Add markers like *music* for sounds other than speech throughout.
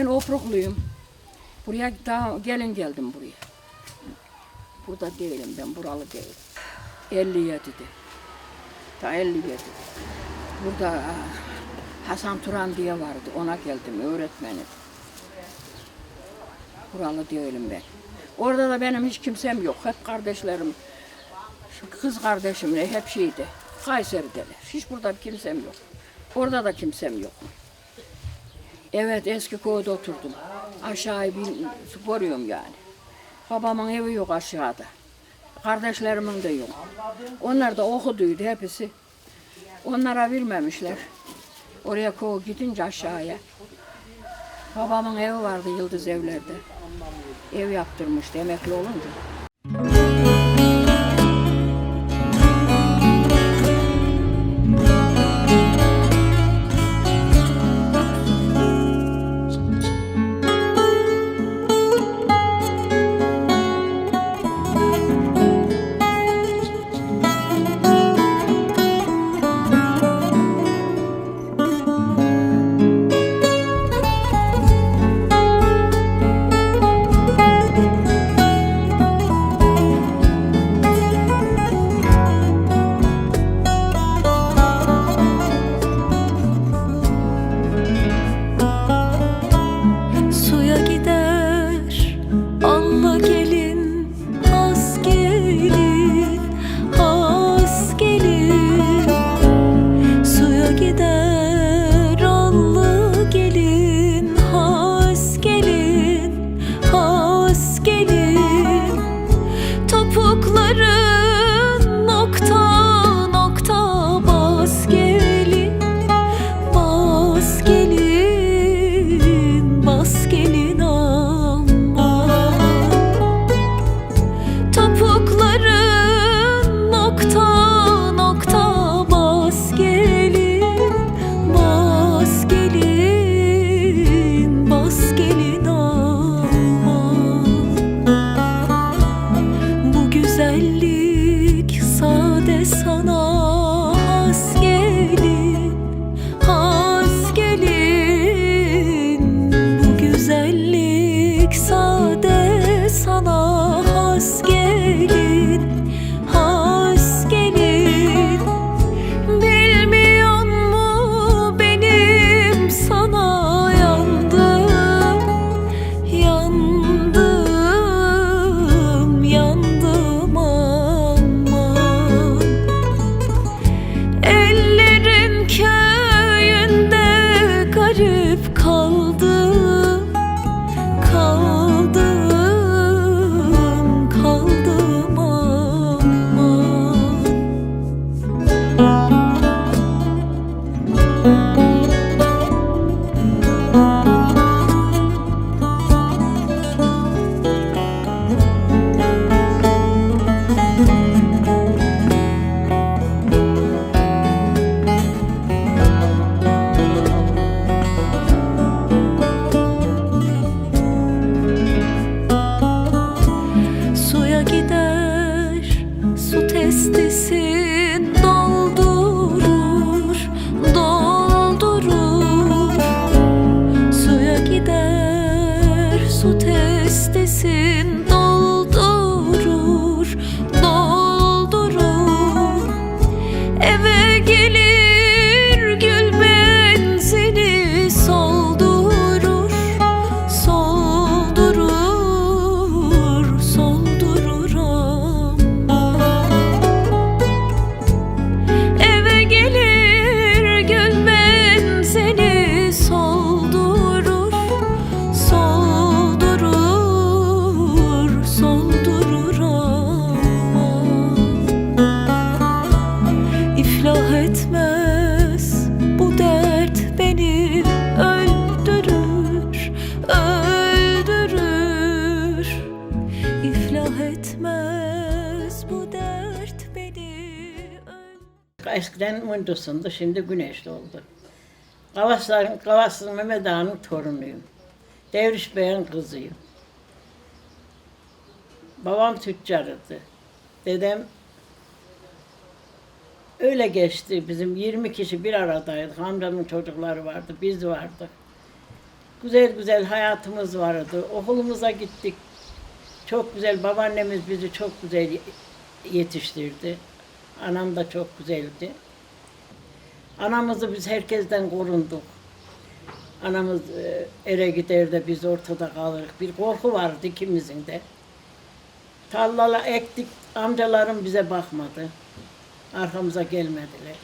Ben Ofrukluyum. Buraya daha gelin geldim buraya. Burada değilim ben, buralı değilim. 57'de. Ta 57'de. Burada ah, Hasan Turan diye vardı, ona geldim, öğretmenim. Buralı değilim ben. Orada da benim hiç kimsem yok, hep kardeşlerim, kız kardeşimle hep şeydi, Kayseri'deler. Hiç burada kimsem yok. Orada da kimsem yok. Evet eski köyde oturdum. Aşağıya bir koruyorum yani. Babamın evi yok aşağıda. Kardeşlerimin de yok. Onlar da okuduydu hepsi. Onlara vermemişler. Oraya koy gidince aşağıya. Babamın evi vardı Yıldız evlerde. Ev yaptırmıştı emekli olunca. Eskiden Mundus'undu, şimdi Güneşli oldu. Kavasların, Kavaslı Mehmet Ağa'nın torunuyum. Devriş Bey'in kızıyım. Babam tüccarıydı. Dedem öyle geçti bizim 20 kişi bir aradaydık. Amcamın çocukları vardı, biz vardık. Güzel güzel hayatımız vardı. Okulumuza gittik. Çok güzel, babaannemiz bizi çok güzel ye- yetiştirdi. Anam da çok güzeldi. Anamızı biz herkesten korunduk. Anamız e, ere gider de biz ortada kalırız. Bir korku vardı ikimizin de. Tarlala ektik, amcalarım bize bakmadı. Arkamıza gelmediler.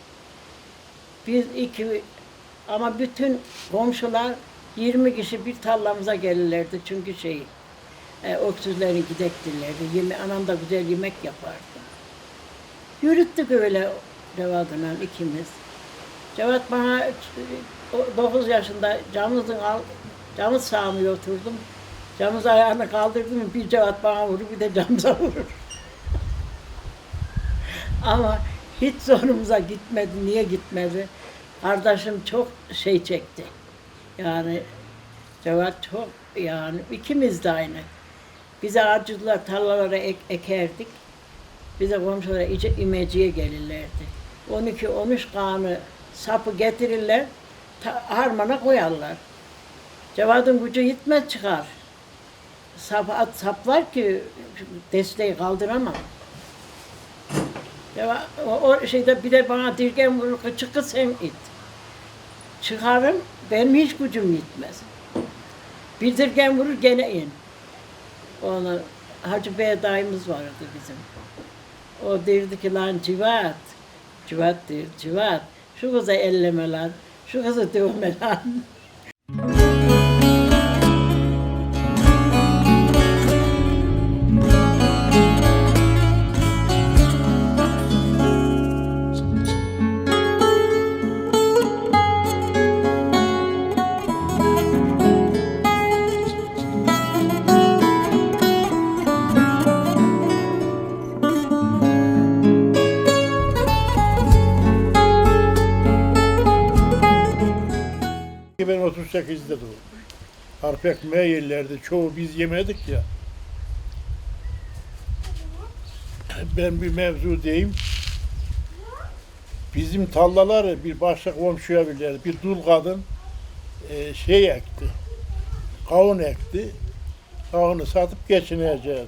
Biz iki, ama bütün komşular 20 kişi bir tarlamıza gelirlerdi çünkü şey, e, öksüzleri gidektirlerdi. Yeme, anam da güzel yemek yapardı. Yürüttük öyle Cevat'la ikimiz. Cevat bana 9 yaşında camızın al, camız sağmıyor oturdum. Camız ayağını kaldırdım bir Cevat bana vurur bir de camıza vurur. *laughs* Ama hiç zorumuza gitmedi. Niye gitmedi? Kardeşim çok şey çekti. Yani Cevat çok yani ikimiz de aynı. Bize acıdılar tarlalara ek- ekerdik. Bize komşulara iyice imeciye gelirlerdi. 12-13 kanı sapı getirirler, harmana koyarlar. Cevat'ın gücü yetmez çıkar. Sap, at, sap var ki desteği kaldıramam. Ya o, o şeyde bir de bana dirgen vurur, çıkı sen it. Çıkarım, benim hiç gücüm yetmez. Bir dirgen vurur gene in. Ona Hacı Bey dayımız vardı bizim. O derdi ki lan civat, civat der, civat. שהוא כזה אלה מלאד, שהוא כזה תיאור מלאד. 48'de de Arpa ekmeği yerlerdi. Çoğu biz yemedik ya. Ben bir mevzu diyeyim. Bizim tallaları bir başka komşuya bilirdi. Bir dul kadın e, şey ekti. Kavun ekti. Kavunu satıp geçineceğiz.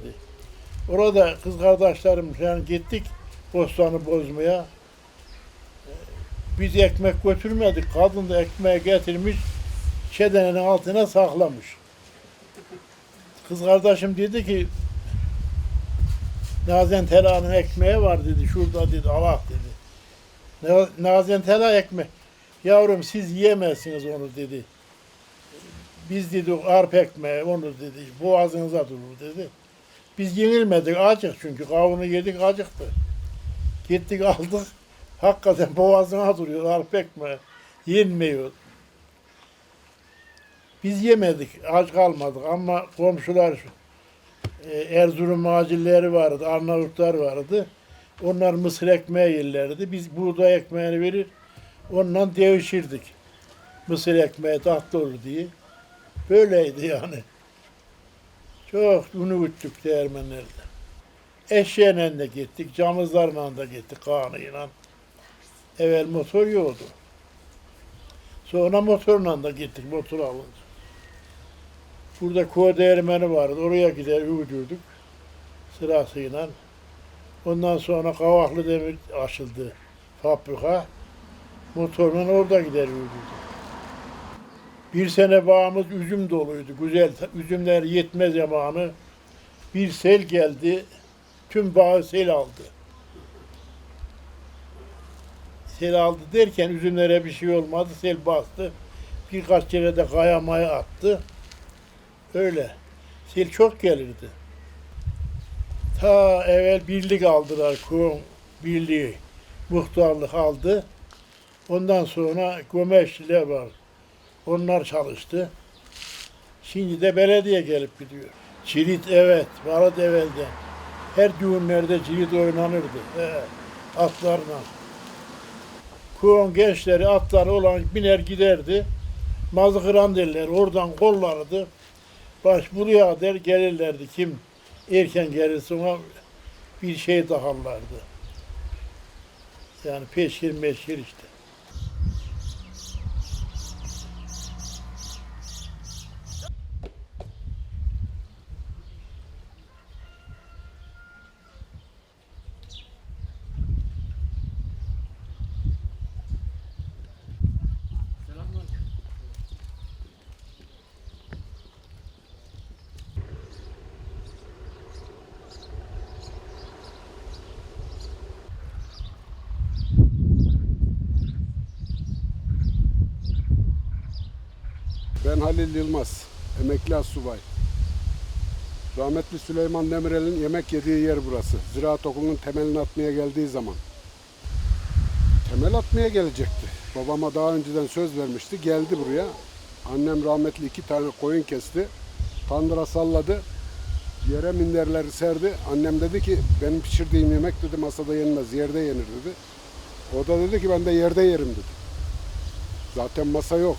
Orada kız kardeşlerim yani gittik bostanı bozmaya. E, biz ekmek götürmedik. Kadın da ekmeği getirmiş çedenin altına saklamış. Kız kardeşim dedi ki Nazen Tela'nın ekmeği var dedi. Şurada dedi Allah dedi. Na- Nazen Tela ekmek. Yavrum siz yiyemezsiniz onu dedi. Biz dedi arp ekmeği onu dedi. Boğazınıza durur dedi. Biz yenilmedik acık çünkü kavunu yedik acıktı. Gittik aldık. Hakikaten boğazına duruyor arp ekmeği. Yenmiyor. Biz yemedik, aç kalmadık ama komşular e, Erzurum macilleri vardı, Arnavutlar vardı. Onlar mısır ekmeği yerlerdi. Biz buğday ekmeğini verir, ondan devişirdik. Mısır ekmeği tatlı olur diye. Böyleydi yani. Çok unu güttük değirmenlerde. Eşeğine de gittik, camızlarla da gittik kanıyla. Evvel motor yoktu. Sonra motorla da gittik, motor alınca. Burada koa değirmeni vardı. Oraya gider yürüdük sırasıyla. Ondan sonra Kavaklı Demir açıldı fabrika. Motorla orada gider yürüdük. Bir sene bağımız üzüm doluydu. Güzel üzümler yetmez zamanı. Bir sel geldi. Tüm bağı sel aldı. Sel aldı derken üzümlere bir şey olmadı. Sel bastı. Birkaç kere de kaya maya attı. Öyle. Sel çok gelirdi. Ta evvel birlik aldılar. Kum birliği. Muhtarlık aldı. Ondan sonra gömeşçiler var. Onlar çalıştı. Şimdi de belediye gelip gidiyor. Cirit evet, vardı evvelde. Her düğünlerde cirit oynanırdı. He, atlarla. Kuğun gençleri atları olan biner giderdi. Mazıkıran derler. Oradan kollardı. Baş der gelirlerdi. Kim erken gelirse ona bir şey takarlardı. Yani peşkir meşkir işte. Ben Halil Yılmaz, emekli asubay. Rahmetli Süleyman Demirel'in yemek yediği yer burası. Ziraat Okulu'nun temelini atmaya geldiği zaman. Temel atmaya gelecekti. Babama daha önceden söz vermişti. Geldi buraya. Annem rahmetli iki tane koyun kesti. Tandıra salladı. Yere minderleri serdi. Annem dedi ki benim pişirdiğim yemek dedi masada yenmez, yerde yenir dedi. O da dedi ki ben de yerde yerim dedi. Zaten masa yok.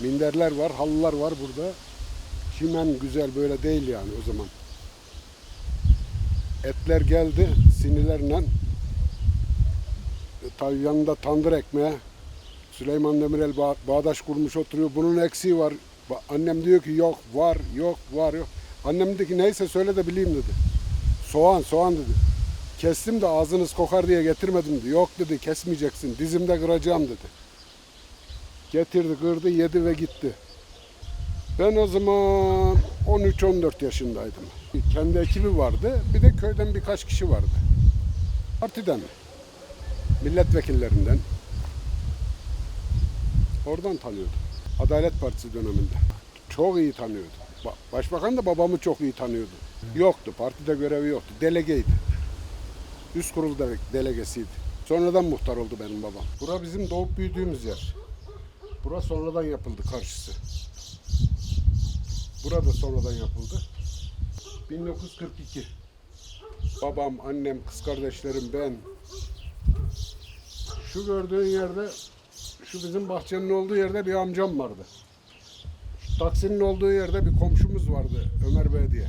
Minderler var, halılar var burada. Çimen güzel böyle değil yani o zaman. Etler geldi sinilerle. E, tabii yanında tandır ekmeği. Süleyman Demirel bağ- bağdaş kurmuş oturuyor. Bunun eksiği var. Ba- Annem diyor ki yok, var, yok, var, yok. Annem dedi ki neyse söyle de bileyim dedi. Soğan, soğan dedi. Kestim de ağzınız kokar diye getirmedim dedi. Yok dedi kesmeyeceksin. Dizimde kıracağım dedi. Getirdi, kırdı, yedi ve gitti. Ben o zaman 13-14 yaşındaydım. Kendi ekibi vardı. Bir de köyden birkaç kişi vardı. Partiden, milletvekillerinden. Oradan tanıyordum. Adalet Partisi döneminde. Çok iyi tanıyordu. Ba- Başbakan da babamı çok iyi tanıyordu. Yoktu, partide görevi yoktu. Delegeydi. Üst kurul dele- delegesiydi. Sonradan muhtar oldu benim babam. Bura bizim doğup büyüdüğümüz yer. Bura sonradan yapıldı karşısı. Burada sonradan yapıldı. 1942. Babam, annem, kız kardeşlerim, ben. Şu gördüğün yerde, şu bizim bahçenin olduğu yerde bir amcam vardı. Şu taksinin olduğu yerde bir komşumuz vardı, Ömer Bey diye.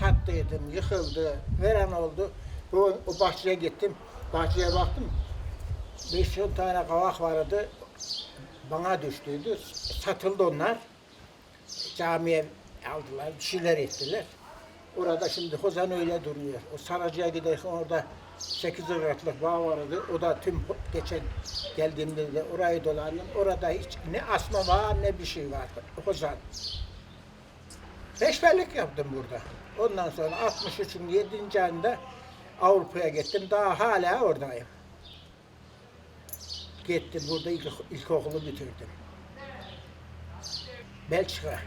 Sattıydım, yıkıldı, veren oldu. Bu, o bahçeye gittim, bahçeye baktım. 5-10 tane kavak vardı, bana düştüydü. Satıldı onlar. Camiye aldılar, bir şeyler ettiler. Orada şimdi Hozan öyle duruyor. O Saracı'ya giderken orada 8 ıraklık bağ vardı. O da tüm geçen geldiğimde de orayı dolandım. Orada hiç ne asma var ne bir şey var. Hozan. Peşverlik yaptım burada. Ondan sonra 63'ün 7. ayında Avrupa'ya gittim. Daha hala oradayım. Gittim burada ilk, ilkokulu bitirdim. Belçika.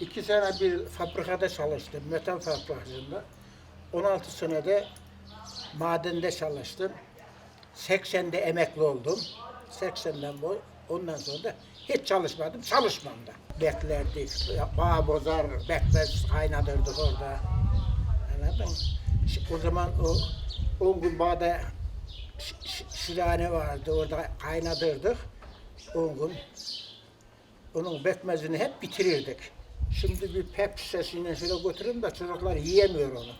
İki sene bir fabrikada çalıştım, metal fabrikasında. 16 senede madende çalıştım. 80'de emekli oldum. 80'den bu. Ondan sonra da hiç çalışmadım, çalışmam da. Beklerdik, bağ bozar, bekmez kaynatırdık orada. Anladın O zaman o 10 gün bağda şirane vardı, orada kaynatırdık. 10 gün. Onun bekmezini hep bitirirdik. Şimdi bir pep şişesiyle şöyle götürün de çocuklar yiyemiyor onu.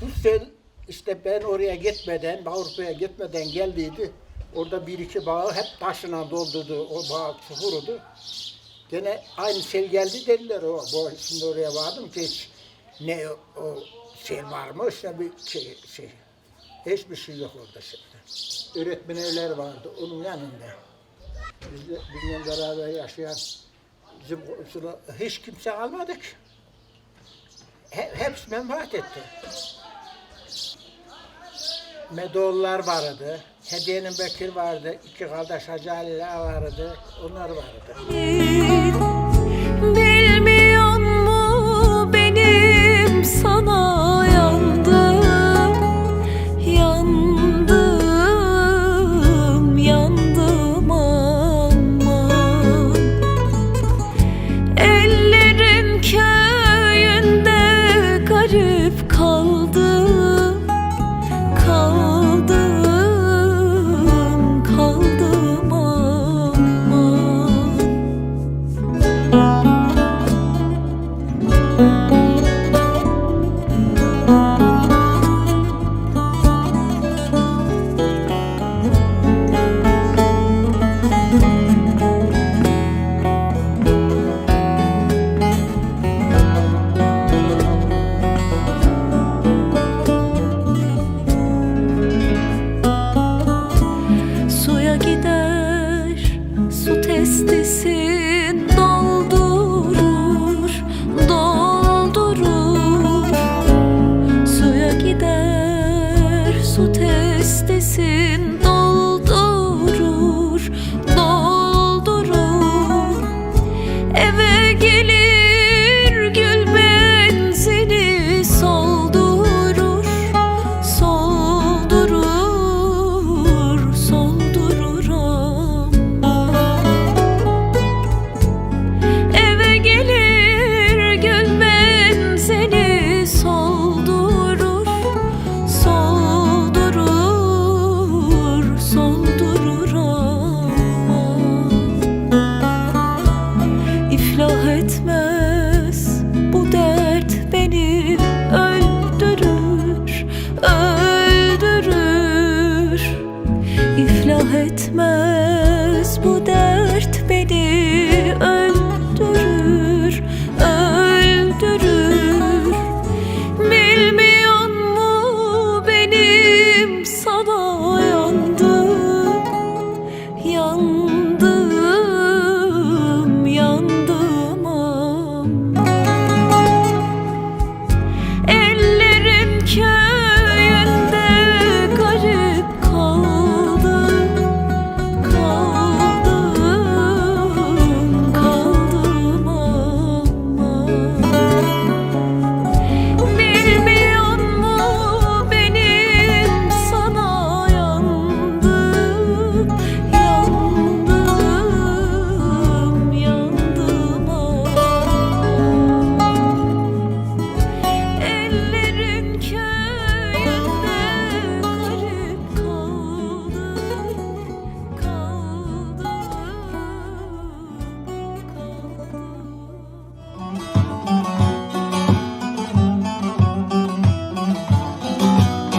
Bu sel işte ben oraya gitmeden, Avrupa'ya gitmeden geldiydi. Orada bir iki bağı hep taşına doldurdu. O bağ çukurudu. Gene aynı sel geldi dediler. O, bu, şimdi oraya vardım ki hiç ne o şey sel var mı? Bir şey, şey. Hiçbir şey yok orada şimdi. Öğretmen evler vardı onun yanında. Bizle, bizimle beraber yaşayan bizim hiç kimse almadık. He, hepsi menfaat etti. Medollar vardı. Hediye'nin Bekir vardı, iki kardeş Hacı Ali vardı, onlar vardı. Bilmiyor mu benim sana